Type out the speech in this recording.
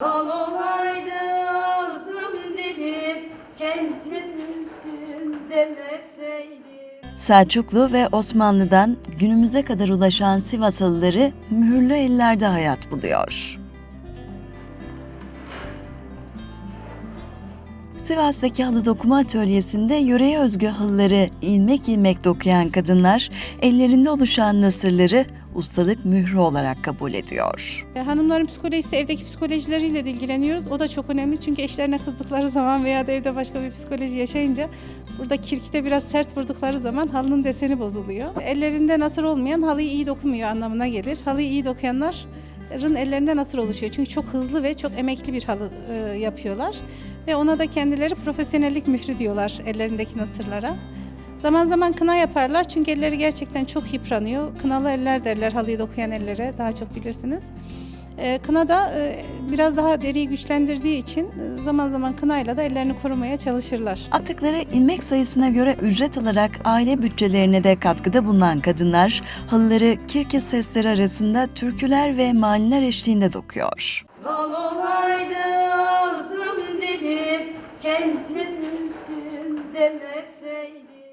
Al ağzım dilim Kendimsin demeseydim Selçuklu ve Osmanlı'dan günümüze kadar ulaşan Sivas halıları mühürlü ellerde hayat buluyor. Sivas'taki halı dokuma atölyesinde yöreye özgü halıları ilmek ilmek dokuyan kadınlar ellerinde oluşan nasırları ustalık mührü olarak kabul ediyor. E, Hanımların psikolojisi evdeki psikolojileriyle de ilgileniyoruz. O da çok önemli çünkü eşlerine kızdıkları zaman veya da evde başka bir psikoloji yaşayınca burada kirkite biraz sert vurdukları zaman halının deseni bozuluyor. Ellerinde nasır olmayan halıyı iyi dokumuyor anlamına gelir. Halıyı iyi dokuyanların ellerinde nasır oluşuyor. Çünkü çok hızlı ve çok emekli bir halı e, yapıyorlar. Ve ona da kendileri profesyonellik mührü diyorlar ellerindeki nasırlara. Zaman zaman kına yaparlar çünkü elleri gerçekten çok yıpranıyor. Kınalı eller derler halıyı dokuyan ellere daha çok bilirsiniz. Ee, Kına da e, biraz daha deriyi güçlendirdiği için e, zaman zaman kınayla da ellerini korumaya çalışırlar. Attıkları ilmek sayısına göre ücret alarak aile bütçelerine de katkıda bulunan kadınlar halıları kirke sesleri arasında türküler ve maniler eşliğinde dokuyor. Al olaydı